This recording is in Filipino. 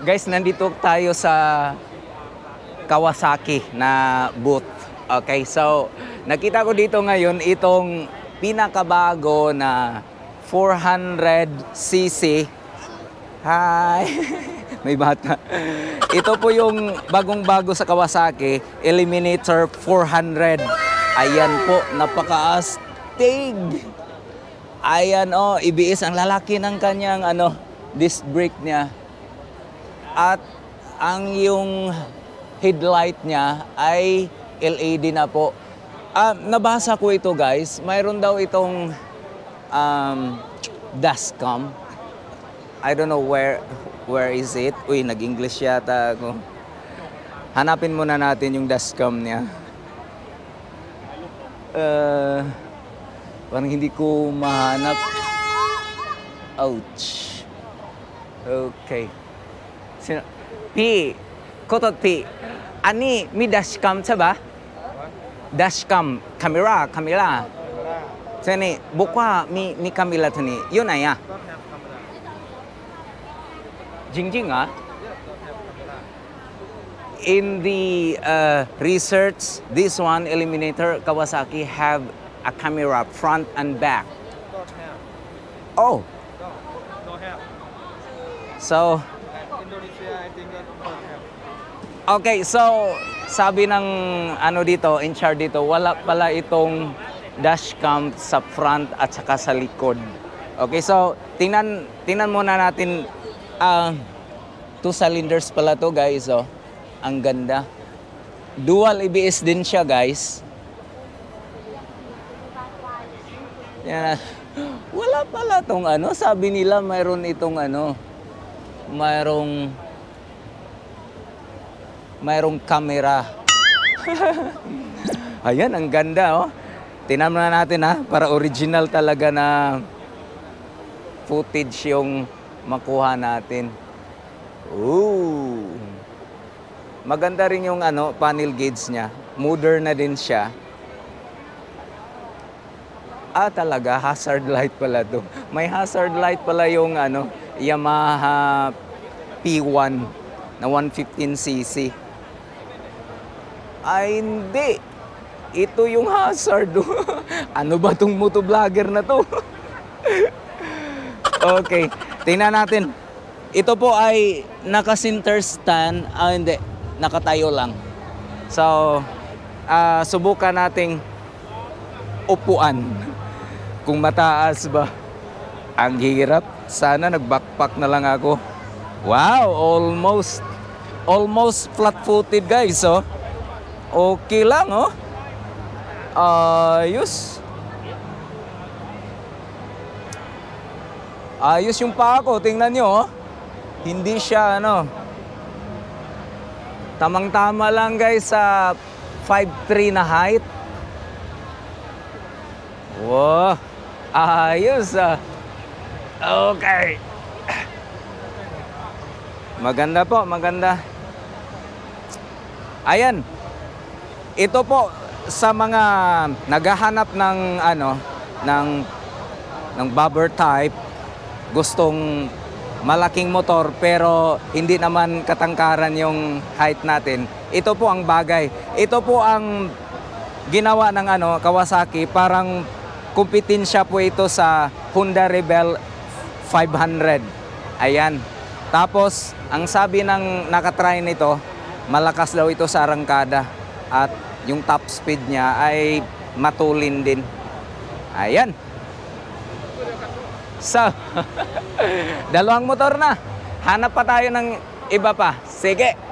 Guys, nandito tayo sa Kawasaki na booth. Okay, so nakita ko dito ngayon itong pinakabago na 400cc. Hi! May bata. Ito po yung bagong-bago sa Kawasaki, Eliminator 400. Ayan po, napaka-astig. Ayan oh, ibiis ang lalaki ng kanyang ano, disc brake niya. At ang yung headlight niya ay LED na po. Ah, nabasa ko ito guys, mayroon daw itong um, dashcam. I don't know where where is it. Uy, nag-English yata ako. Hanapin muna natin yung dashcam niya. Uh, parang hindi ko mahanap. Ouch. Okay. P. Kotot P. Ani mi dashcam coba. Dashcam kamera kamera. Sini buka mi mi kamera tuh. Yo naya. Jingjing ah. In the uh, research, this one Eliminator Kawasaki have a camera front and back. Oh. So Indonesia, I think that don't have. Okay, so sabi ng ano dito, in charge dito, wala pala itong dashcam sa front at saka sa likod. Okay, so tingnan tingnan muna natin ah two cylinders pala to, guys, oh. Ang ganda. Dual ABS din siya, guys. Yan. Wala pala tong ano, sabi nila mayroon itong ano, mayroong mayroong camera. Ayan, ang ganda oh. Tingnan na natin ha, para original talaga na footage yung makuha natin. Ooh. Maganda rin yung ano, panel gauge niya. Modern na din siya. Ah, talaga, hazard light pala to. May hazard light pala yung ano, Yamaha P1 na 115cc. Ay, hindi. Ito yung hazard. ano ba tong motovlogger na to? okay, tingnan natin. Ito po ay naka-center stand. Ah, hindi. Nakatayo lang. So, ah, subukan nating upuan. Kung mataas ba. Ang hirap. Sana nag-backpack na lang ako. Wow, almost almost flat-footed guys, oh. Okay lang, oh. Ayos. Ayos yung paa ko. Tingnan nyo, oh. Hindi siya, ano. Tamang-tama lang, guys, sa 5'3 na height. Wow. Ayos, ah. Okay. Maganda po, maganda. Ayan. Ito po sa mga naghahanap ng ano ng ng bobber type gustong malaking motor pero hindi naman katangkaran yung height natin. Ito po ang bagay. Ito po ang ginawa ng ano Kawasaki parang kompetensya po ito sa Honda Rebel 500. Ayan. Tapos, ang sabi ng nakatry nito, malakas daw ito sa arangkada. At yung top speed niya ay matulin din. Ayan. So, dalawang motor na. Hanap pa tayo ng iba pa. Sige.